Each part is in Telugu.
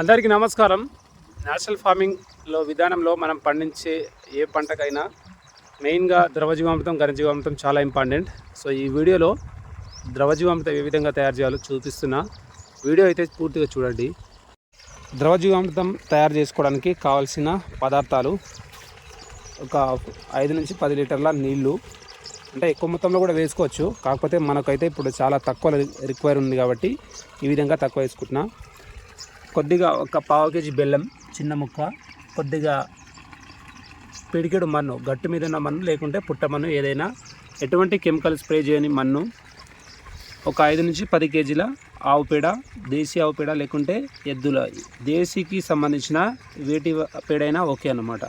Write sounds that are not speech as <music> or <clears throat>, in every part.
అందరికీ నమస్కారం. నేషనల్ ఫార్మింగ్లో విధానంలో మనం పండించే ఏ పంటకైనా మెయిన్గా ద్రవజీవామృతం ఘనజీవామృతం చాలా ఇంపార్టెంట్. సో ఈ వీడియోలో ద్రవజీవామృతం ఏ విధంగా తయారు చేయాలో చూపిస్తున్నా. వీడియో అయితే పూర్తిగా చూడండి. ద్రవజీవామృతం తయారు చేసుకోవడానికి కావాల్సిన పదార్థాలు ఒక ఐదు నుంచి పది లీటర్ల నీళ్ళు. అంటే ఎక్కువ మొత్తంలో కూడా వేసుకోవచ్చు. కాకపోతే మనకైతే ఇప్పుడు చాలా తక్కువ రిక్వైర్ ఉంది కాబట్టి ఈ విధంగా తక్కువ వేసుకుంటున్నా. కొద్దిగా ఒక పావు కేజీ బెల్లం చిన్న ముక్క కొద్దిగా పిడికెడు మన్ను గట్టు మీద ఉన్న మన్ను లేకుంటే పుట్ట మన్ను ఏదైనా ఎటువంటి కెమికల్ స్ప్రే చేయని మన్ను ఒక ఐదు నుంచి పది కేజీల ఆవు పేడ దేశీ ఆవు పేడ లేకుంటే ఎద్దుల దేశీకి సంబంధించిన వేటి పేడైనా ఓకే అన్నమాట.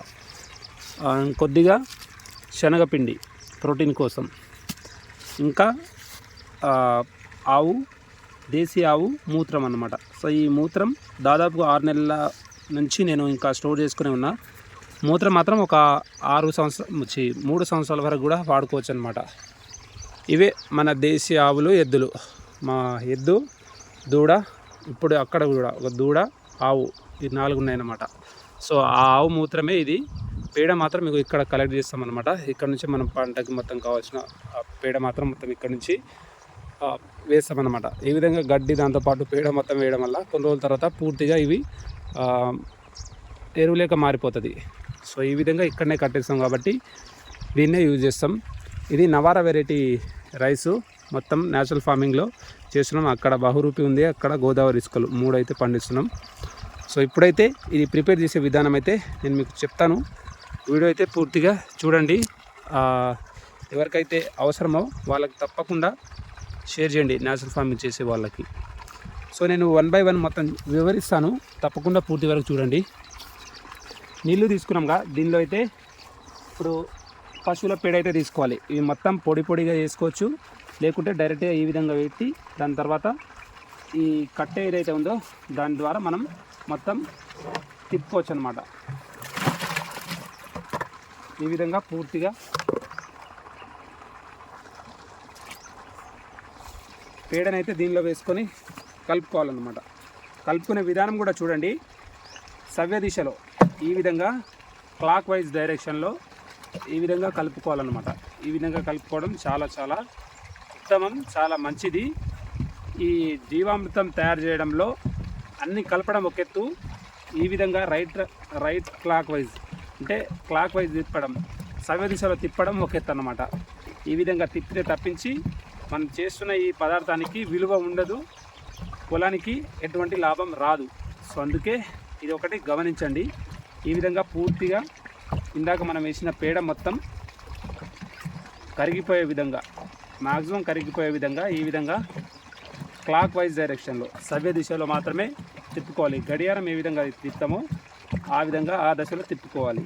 కొద్దిగా శనగపిండి ప్రోటీన్ కోసం. ఇంకా ఆవు దేశీ ఆవు మూత్రం అన్నమాట. సో ఈ మూత్రం దాదాపుగా ఆరు నెలల నుంచి నేను ఇంకా స్టోర్ చేసుకుని ఉన్నా. మూత్రం మాత్రం ఒక ఆరు సంవత్సరం ఛీ, మూడు సంవత్సరాల వరకు కూడా వాడుకోవచ్చు అనమాట ఇవే మన దేశీ ఆవులు ఎద్దులు. మా ఎద్దు దూడ ఇప్పుడు అక్కడ కూడా ఒక దూడ ఆవు ఈ నాలుగు ఉన్నాయన్నమాట సో ఆ ఆవు మూత్రమే ఇది. పేడ మాత్రం మీకు ఇక్కడ కలెక్ట్ చేస్తామన్నమాట ఇక్కడ నుంచి మనం పంటకి మొత్తం కావాల్సిన ఆ పేడ మాత్రం మొత్తం ఇక్కడ నుంచి వేస్తామన్నమాట. ఈ విధంగా గడ్డి దాంతోపాటు పేడ మొత్తం వేయడం వల్ల కొన్ని రోజుల తర్వాత పూర్తిగా ఇవి ఎరువులేక మారిపోతుంది. సో ఈ విధంగా ఇక్కడనే కట్టేస్తాం కాబట్టి దీన్నే యూజ్ చేస్తాం. ఇది నవారా వెరైటీ రైసు. మొత్తం న్యాచురల్ ఫార్మింగ్లో చేస్తున్నాం. అక్కడ బహురూపి ఉంది. అక్కడ గోదావరి ఇసుకలు మూడు అయితే పండిస్తున్నాం. సో ఇప్పుడైతే ఇది ప్రిపేర్ చేసే విధానం అయితే నేను మీకు చెప్తాను. వీడియో అయితే పూర్తిగా చూడండి. ఎవరికైతే అవసరమో వాళ్ళకి తప్పకుండా షేర్ చేయండి న్యాచురల్ ఫార్మింగ్ చేసే వాళ్ళకి. సో నేను వన్ బై వన్ మొత్తం వివరిస్తాను. తప్పకుండా పూర్తి వరకు చూడండి. నీళ్ళు తీసుకున్నాంగా దీనిలో అయితే ఇప్పుడు పశువుల పేడ అయితే తీసుకోవాలి. ఇవి మొత్తం పొడి పొడిగా చేసుకోవచ్చు. లేకుంటే డైరెక్ట్గా ఈ విధంగా పెట్టి దాని తర్వాత ఈ కట్టె ఏదైతే ఉందో దాని ద్వారా మనం మొత్తం తిప్పుకోవచ్చు అనమాట ఈ విధంగా పూర్తిగా పేడనైతే దీనిలో వేసుకొని కలుపుకోవాలన్నమాట. కలుపుకునే విధానం కూడా చూడండి. సవ్య దిశలో ఈ విధంగా క్లాక్ వైజ్ డైరెక్షన్లో ఈ విధంగా కలుపుకోవాలన్నమాట. ఈ విధంగా కలుపుకోవడం చాలా చాలా ఉత్తమం చాలా మంచిది. ఈ జీవామృతం తయారు చేయడంలో అన్ని కలపడం ఒక ఎత్తు. ఈ విధంగా రైట్ రైట్ క్లాక్ వైజ్ అంటే క్లాక్ వైజ్ తిప్పడం సవ్య దిశలో తిప్పడం ఒక ఎత్తు అన్నమాట ఈ విధంగా తిప్పితే తప్పించి మనం చేస్తున్న ఈ పదార్థానికి విలువ ఉండదు. పొలానికి ఎటువంటి లాభం రాదు. సో అందుకే ఇది ఒకటి గమనించండి. ఈ విధంగా పూర్తిగా ఇందాక మనం వేసిన పేడ మొత్తం కరిగిపోయే విధంగా మ్యాక్సిమం కరిగిపోయే విధంగా ఈ విధంగా క్లాక్ వైజ్ డైరెక్షన్లో సవ్య దిశలో మాత్రమే తిప్పుకోవాలి. గడియారం ఏ విధంగా తిప్పుతామో ఆ విధంగా ఆ దశలో తిప్పుకోవాలి.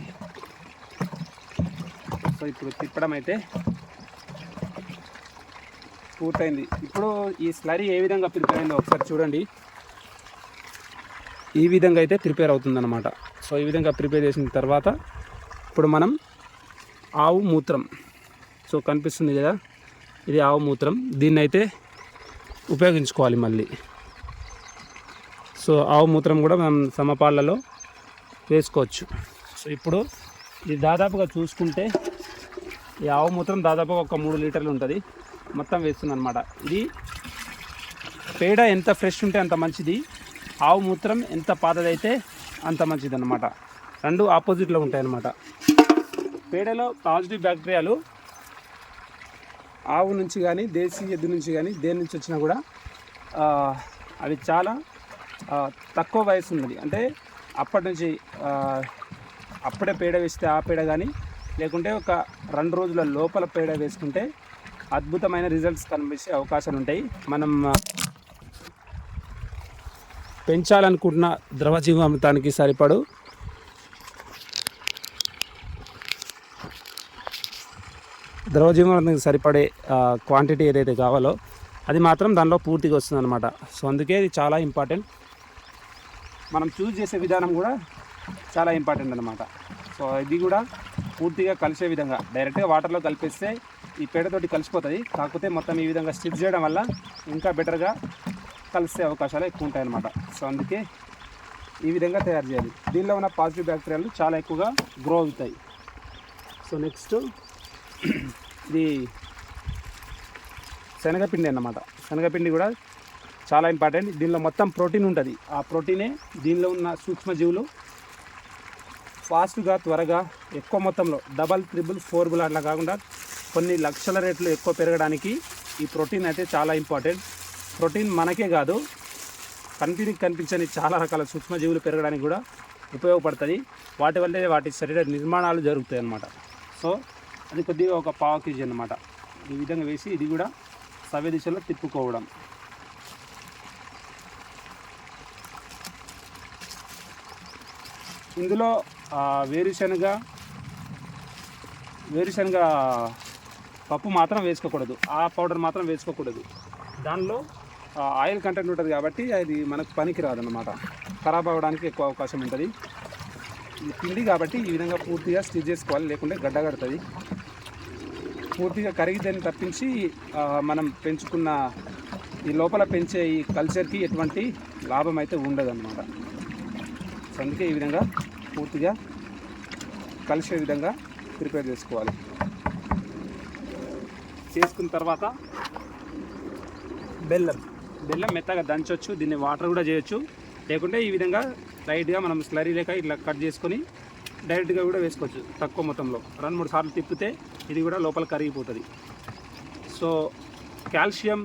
సో ఇప్పుడు తిప్పడం అయితే పూర్తయింది. ఇప్పుడు ఈ స్లరీ ఏ విధంగా ప్రిపేర్ అయిందో ఒకసారి చూడండి. ఈ విధంగా అయితే ప్రిపేర్ అవుతుందన్నమాట. సో ఈ విధంగా ప్రిపేర్ చేసిన తర్వాత ఇప్పుడు మనం ఆవు మూత్రం. సో కనిపిస్తుంది కదా? ఇది ఆవు మూత్రం. దీన్ని అయితే ఉపయోగించుకోవాలి మళ్ళీ. సో ఆవు మూత్రం కూడా మనం సమపాళ్ళలో వేసుకోవచ్చు. సో ఇప్పుడు ఇది దాదాపుగా చూసుకుంటే ఈ ఆవు మూత్రం దాదాపుగా ఒక మూడు లీటర్లు ఉంటుంది. మొత్తం వేస్తుంది అనమాట ఇది పేడ ఎంత ఫ్రెష్ ఉంటే అంత మంచిది. ఆవు మూత్రం ఎంత పాతదైతే అంత మంచిది అనమాట రెండు ఆపోజిట్లో ఉంటాయన్నమాట. పేడలో పాజిటివ్ బ్యాక్టీరియాలు ఆవు నుంచి కానీ దేశీ ఎద్దు నుంచి కానీ దేని నుంచి వచ్చినా కూడా అవి చాలా తక్కువ వయసు ఉన్నది. అంటే అప్పటి నుంచి అప్పుడే పేడ వేస్తే ఆ పేడ కానీ లేకుంటే ఒక రెండు రోజుల లోపల పేడ వేసుకుంటే అద్భుతమైన రిజల్ట్స్ కనిపించే అవకాశాలు ఉంటాయి. మనం ఆ, పెంచాలనుకుంటున్న ద్రవజీవామృతానికి సరిపడు. ద్రవజీవామృతానికి సరిపడే క్వాంటిటీ ఏదైతే కావాలో అది మాత్రం దానిలో పూర్తిగా వస్తుంది అనమాట సో అందుకే ఇది చాలా ఇంపార్టెంట్ మనం చూస్ చేసే విధానం కూడా చాలా ఇంపార్టెంట్ అనమాట సో ఇది కూడా పూర్తిగా కలిసే విధంగా డైరెక్ట్గా వాటర్లో కలిపేస్తే ఈ పేడతోటి కలిసిపోతుంది కాకపోతే మొత్తం ఈ విధంగా స్టిప్ చేయడం వల్ల ఇంకా బెటర్గా కలిసే అవకాశాలు ఎక్కువ ఉంటాయి అన్నమాట సో అందుకే ఈ విధంగా తయారు చేయాలి. దీనిలో ఉన్న పాజిటివ్ బ్యాక్టీరియాలు చాలా ఎక్కువగా గ్రో అవుతాయి. సో నెక్స్ట్ <clears throat> ఇది శనగపిండి అన్నమాట. శనగపిండి కూడా చాలా ఇంపార్టెంట్. దీనిలో మొత్తం ప్రోటీన్ ఉంటుంది. ఆ ప్రోటీనే దీనిలో ఉన్న సూక్ష్మజీవులు ఫాస్ట్గా త్వరగా ఎక్కువ మొత్తంలో డబల్ త్రిబుల్ ఫోర్బుల్ అట్లా కాకుండా కొన్ని లక్షల రేట్లు ఎక్కువ పెరగడానికి ఈ ప్రోటీన్ అయితే చాలా ఇంపార్టెంట్. ప్రోటీన్ మనకే కాదు కంటికి కనిపించని చాలా రకాల సూక్ష్మజీవులు పెరగడానికి కూడా ఉపయోగపడుతుంది. వాటి వల్లే వాటి శరీర నిర్మాణాలు జరుగుతాయి అన్నమాట. సో అది కొద్దిగా ఒక పావు కేజీ అనమాట ఈ విధంగా వేసి ఇది కూడా సవ్య దిశలో తిప్పుకోవడం. ఇందులో వేరుశనగ వేరుశనగ పప్పు మాత్రం వేసుకోకూడదు. ఆ పౌడర్ మాత్రం వేసుకోకూడదు. దానిలో ఆయిల్ కంటెంట్ ఉంటుంది కాబట్టి అది మనకు పనికి రాదన్నమాట. ఖరాబ్ అవ్వడానికి ఎక్కువ అవకాశం ఉంటుంది. ఇది పిండి కాబట్టి ఈ విధంగా పూర్తిగా స్టిచ్ చేసుకోవాలి. లేకుంటే గడ్డ కడుతుంది. పూర్తిగా కరిగిద్దని తప్పించి మనం పెంచుకున్న ఈ లోపల పెంచే ఈ కల్చర్కి ఎటువంటి లాభం అయితే ఉండదన్నమాట. సో అందుకే ఈ విధంగా పూర్తిగా కలిసే విధంగా ప్రిపేర్ చేసుకోవాలి. చేసుకున్న తర్వాత బెల్లం. బెల్లం మెత్తగా దంచవచ్చు దీన్ని వాటర్ కూడా చేయొచ్చు. లేకుంటే ఈ విధంగా లైట్గా మనం స్లరీ లేక ఇట్లా కట్ చేసుకొని డైరెక్ట్గా కూడా వేసుకోవచ్చు తక్కువ మొత్తంలో. రెండు మూడు సార్లు తిప్పితే ఇది కూడా లోపల కరిగిపోతుంది. సో కాల్షియం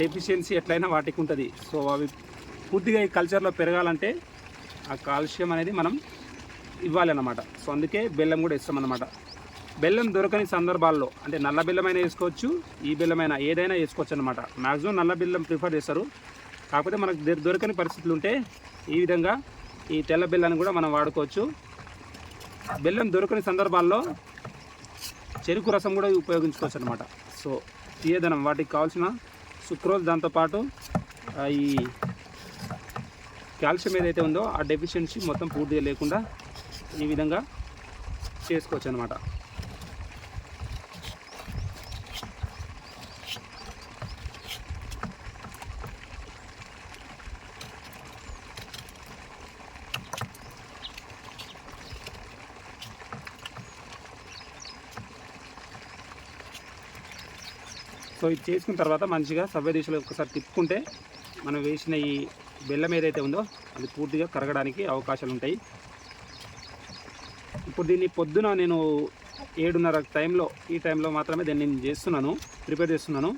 డెఫిషియన్సీ ఎట్లయినా వాటికి ఉంటుంది. సో అవి పూర్తిగా ఈ కల్చర్లో పెరగాలంటే ఆ కాల్షియం అనేది మనం ఇవ్వాలన్నమాట. సో అందుకే బెల్లం కూడా ఇస్తామన్నమాట. బెల్లం దొరకని సందర్భాల్లో అంటే నల్ల బెల్లమైనా వేసుకోవచ్చు ఈ బెల్లమైనా ఏదైనా వేసుకోవచ్చు అనమాట మ్యాక్సిమం నల్ల బెల్లం ప్రిఫర్ చేస్తారు. కాకపోతే మనకు దొరకని పరిస్థితులు ఉంటే ఈ విధంగా ఈ తెల్ల బెల్లాన్ని కూడా మనం వాడుకోవచ్చు. బెల్లం దొరకని సందర్భాల్లో చెరుకు రసం కూడా ఉపయోగించుకోవచ్చు అనమాట సో తీయదనం వాటికి కావాల్సిన సుక్రోజ్ దాంతోపాటు ఈ కాల్షియం ఏదైతే ఉందో ఆ డెఫిషియన్సీ మొత్తం పూర్తిగా లేకుండా ఈ విధంగా చేసుకోవచ్చు అనమాట సో ఇది చేసుకున్న తర్వాత మంచిగా సవ్య దిశలో ఒకసారి తిప్పుకుంటే మనం వేసిన ఈ బెల్లం ఏదైతే ఉందో అది పూర్తిగా కరగడానికి అవకాశాలు ఉంటాయి. ఇప్పుడు దీన్ని పొద్దున నేను ఏడున్నర టైంలో ఈ టైంలో మాత్రమే దీన్ని నేను చేస్తున్నాను ప్రిపేర్ చేస్తున్నాను.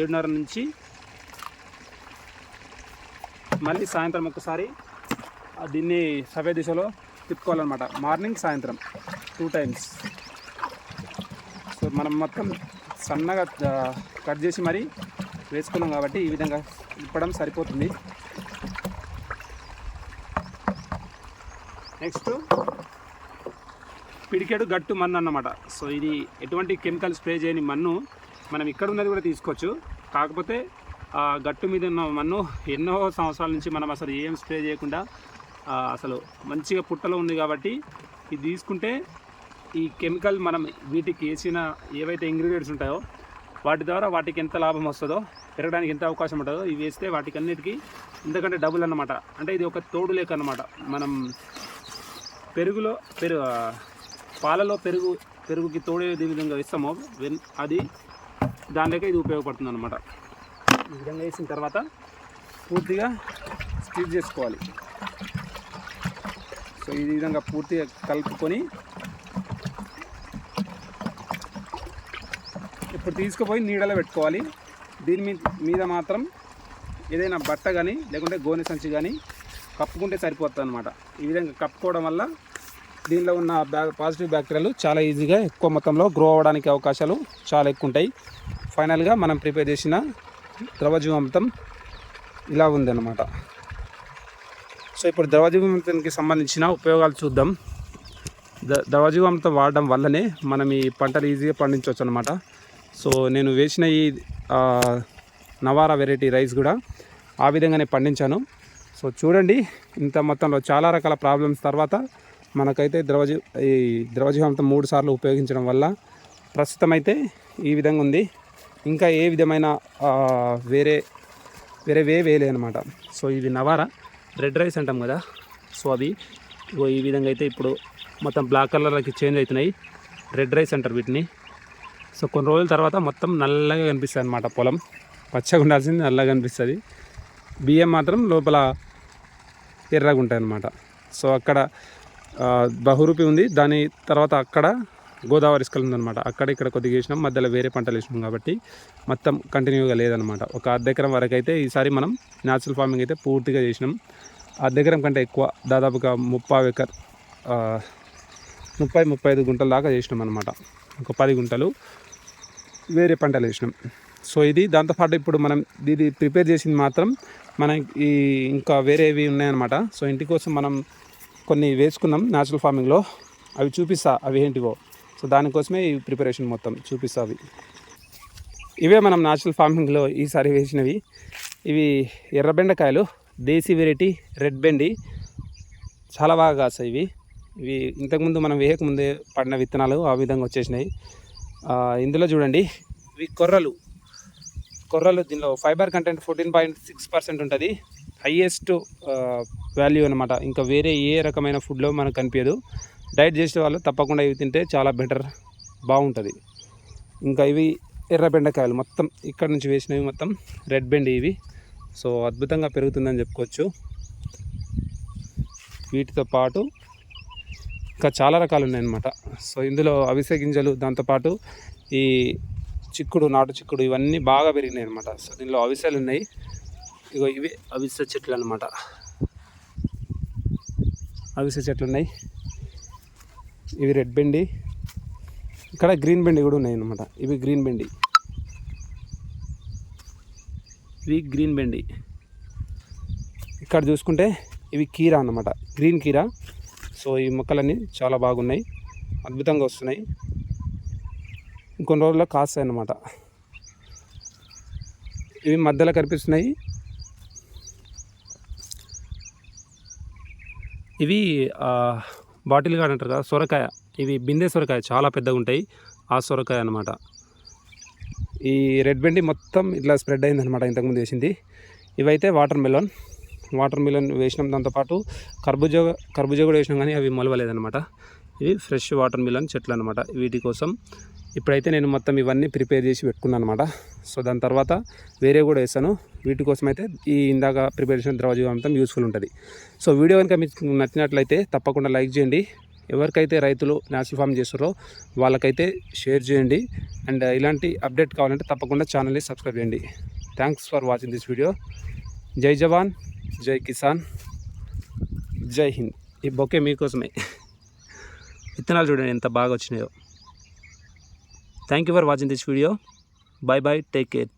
ఏడున్నర నుంచి మళ్ళీ సాయంత్రం ఒకసారి దీన్ని సవ్య దిశలో తిప్పుకోవాలన్నమాట. మార్నింగ్ సాయంత్రం టూ టైమ్స్. సో మనం మొత్తం సన్నగా కట్ చేసి మరీ వేసుకున్నాం కాబట్టి ఈ విధంగా ఇప్పడం సరిపోతుంది. నెక్స్ట్ పిడికెడు గట్టు మన్ను అన్నమాట. సో ఇది ఎటువంటి కెమికల్ స్ప్రే చేయని మన్ను మనం ఇక్కడ ఉన్నది కూడా తీసుకోవచ్చు. కాకపోతే ఆ గట్టు మీద ఉన్న మన్ను ఎన్నో సంవత్సరాల నుంచి మనం అసలు ఏం స్ప్రే చేయకుండా అసలు మంచిగా పుట్టలో ఉంది కాబట్టి ఇది తీసుకుంటే ఈ కెమికల్ మనం వీటికి వేసిన ఏవైతే ఇంగ్రీడియంట్స్ ఉంటాయో వాటి ద్వారా వాటికి ఎంత లాభం వస్తుందో పెరగడానికి ఎంత అవకాశం ఉంటుందో ఇవి వేస్తే వాటికి అన్నిటికీ ఎందుకంటే డబుల్ అన్నమాట. అంటే ఇది ఒక తోడు లేక అన్నమాట. మనం పెరుగులో పెరుగు పాలలో పెరుగు పెరుగుకి తోడే ఏ విధంగా ఇస్తామో వెన్ అది దానిలోక ఇది ఉపయోగపడుతుంది అనమాట ఈ విధంగా వేసిన తర్వాత పూర్తిగా స్టిచ్ చేసుకోవాలి. సో ఈ విధంగా పూర్తిగా కలుపుకొని ఇప్పుడు తీసుకుపోయి నీడలో పెట్టుకోవాలి. దీని మీద మీద మాత్రం ఏదైనా బట్ట కానీ లేకుంటే గోనె సంచి కానీ కప్పుకుంటే సరిపోతుంది అనమాట ఈ విధంగా కప్పుకోవడం వల్ల దీనిలో ఉన్న బ్యా పాజిటివ్ బ్యాక్టీరియాలు చాలా ఈజీగా ఎక్కువ మొత్తంలో గ్రో అవ్వడానికి అవకాశాలు చాలా ఎక్కువ ఉంటాయి. ఫైనల్గా మనం ప్రిపేర్ చేసిన ద్రవజీవామృతం ఇలా ఉందన్నమాట. సో ఇప్పుడు ద్రవజీవామృతానికి సంబంధించిన ఉపయోగాలు చూద్దాం. ద ద్రవజీవామృతం వాడడం వల్లనే మనం ఈ పంటలు ఈజీగా పండించవచ్చు అనమాట సో నేను వేసిన ఈ నవారా వెరైటీ రైస్ కూడా ఆ విధంగానే పండించాను. సో చూడండి ఇంత మొత్తంలో చాలా రకాల ప్రాబ్లమ్స్ తర్వాత మనకైతే ద్రవజీ ఈ ద్రవజీవామృతం మూడు సార్లు ఉపయోగించడం వల్ల ప్రస్తుతం అయితే ఈ విధంగా ఉంది. ఇంకా ఏ విధమైన వేరే వేరే వే వేలే అనమాట సో ఇది నవారా రెడ్ రైస్ అంటాం కదా. సో అవి ఈ విధంగా అయితే ఇప్పుడు మొత్తం బ్లాక్ కలర్లోకి చేంజ్ అవుతున్నాయి. రెడ్ రైస్ అంటారు వీటిని. సో కొన్ని రోజుల తర్వాత మొత్తం నల్లగా కనిపిస్తుంది అనమాట పొలం. పచ్చగా ఉండాల్సింది నల్లగా కనిపిస్తుంది. బియ్యం మాత్రం లోపల ఎర్రగా ఉంటాయి అన్నమాట. సో అక్కడ బహురూపి ఉంది. దాని తర్వాత అక్కడ గోదావరి ఇసుకలు ఉందన్నమాట అక్కడ ఇక్కడ కొద్దిగా వేసినాం. మధ్యలో వేరే పంటలు వేసినాం కాబట్టి మొత్తం కంటిన్యూగా లేదనమాట ఒక అర్ధ ఎకరం వరకు అయితే ఈసారి మనం న్యాచురల్ ఫార్మింగ్ అయితే పూర్తిగా చేసినాం. అర్ధ ఎకరం కంటే ఎక్కువ దాదాపుగా ముప్పై ఎకర్ ముప్పై ముప్పై ఐదు గుంటల దాకా చేసినాం అనమాట ఒక పది గుంటలు. వేరే పంటలు వేసినాం. సో ఇది దాంతోపాటు ఇప్పుడు మనం ఇది ప్రిపేర్ చేసింది మాత్రం మన ఈ ఇంకా వేరేవి ఉన్నాయన్నమాట. సో ఇంటి కోసం మనం కొన్ని వేసుకున్నాం న్యాచురల్ ఫార్మింగ్లో. అవి చూపిస్తా అవి ఏంటివో. సో దానికోసమే ఈ ప్రిపరేషన్ మొత్తం చూపిస్తా అవి. ఇవే మనం న్యాచురల్ ఫార్మింగ్లో ఈసారి వేసినవి. ఇవి ఎర్ర బెండకాయలు దేశీ వెరైటీ రెడ్ బెండి. చాలా బాగా కాస్తాయి ఇవి. ఇవి ఇంతకుముందు మనం వేయకముందే పడిన విత్తనాలు ఆ విధంగా వచ్చేసినాయి. ఇందులో చూడండి. ఇవి కొర్రలు. కొర్రలు దీనిలో fibre content fourteen point six percent ఉంటుంది. హయ్యెస్ట్ వాల్యూ అనమాట ఇంకా వేరే ఏ రకమైన ఫుడ్లో మనకు కనిపించదు. డైట్ చేసే వాళ్ళు తప్పకుండా ఇవి తింటే చాలా బెటర్ బాగుంటుంది. ఇంకా ఇవి ఎర్ర బెండకాయలు మొత్తం ఇక్కడ నుంచి వేసినవి మొత్తం రెడ్ బెండి ఇవి. సో అద్భుతంగా పెరుగుతుందని చెప్పుకోవచ్చు. వీటితో పాటు ఇంకా చాలా రకాలు ఉన్నాయన్నమాట సో ఇందులో అవిసె గింజలు దాంతోపాటు ఈ చిక్కుడు నాటు చిక్కుడు ఇవన్నీ బాగా పెరిగినాయి అనమాట సో దీనిలో అవిసెలు ఉన్నాయి ఇగో ఇవి అవిసె చెట్లు అనమాట అవిసె చెట్లు ఉన్నాయి ఇవి రెడ్ బెండి. ఇక్కడ గ్రీన్ బెండి కూడా ఉన్నాయి అనమాట ఇవి గ్రీన్ బెండి. ఇవి గ్రీన్ బెండి. ఇక్కడ చూసుకుంటే ఇవి కీరా అన్నమాట. గ్రీన్ కీరా. సో ఈ మొక్కలన్నీ చాలా బాగున్నాయి. అద్భుతంగా వస్తున్నాయి. ఇంకొన్ని రోజుల్లో కాస్తాయి అన్నమాట. ఇవి మధ్యలో కనిపిస్తున్నాయి. ఇవి బాటిల్గా అంటారు కదా సొరకాయ. ఇవి బిందె సొరకాయ చాలా పెద్దగా ఉంటాయి. ఆ సొరకాయ అన్నమాట. ఈ రెడ్ బెండి మొత్తం ఇట్లా స్ప్రెడ్ అయిందనమాట ఇంతకుముందు వేసింది ఇవైతే వాటర్ మెలన్. వాటర్ మిలన్ వేసినాం దాంతోపాటు కర్బూజా కర్బూజా కూడా వేసినాం కానీ అవి మొలవలేదనమాట ఇవి ఫ్రెష్ వాటర్ మిలన్ చెట్లు అనమాట వీటి కోసం ఇప్పుడైతే నేను మొత్తం ఇవన్నీ ప్రిపేర్ చేసి పెట్టుకున్నాను అనమాట సో దాని తర్వాత వేరే కూడా వేస్తాను. వీటి కోసం అయితే ఈ ఇందాక ప్రిపేర్ చేసిన ద్రవజీవామృతం యూస్ఫుల్ ఉంటుంది. సో వీడియో కనుక మీకు నచ్చినట్లయితే తప్పకుండా లైక్ చేయండి. ఎవరికైతే రైతులు న్యాచురల్ ఫామ్ చేస్తారో వాళ్ళకైతే షేర్ చేయండి. అండ్ ఇలాంటి అప్డేట్ కావాలంటే తప్పకుండా ఛానల్ని సబ్స్క్రైబ్ చేయండి. Thanks for watching this video జై జవాన్. జై కిసాన్. జై హింద్. ఈ బొకే మీకోసమే. విత్తనాలు చూడండి ఎంత బాగా వచ్చినాయో. Thank you for watching this video bye bye take care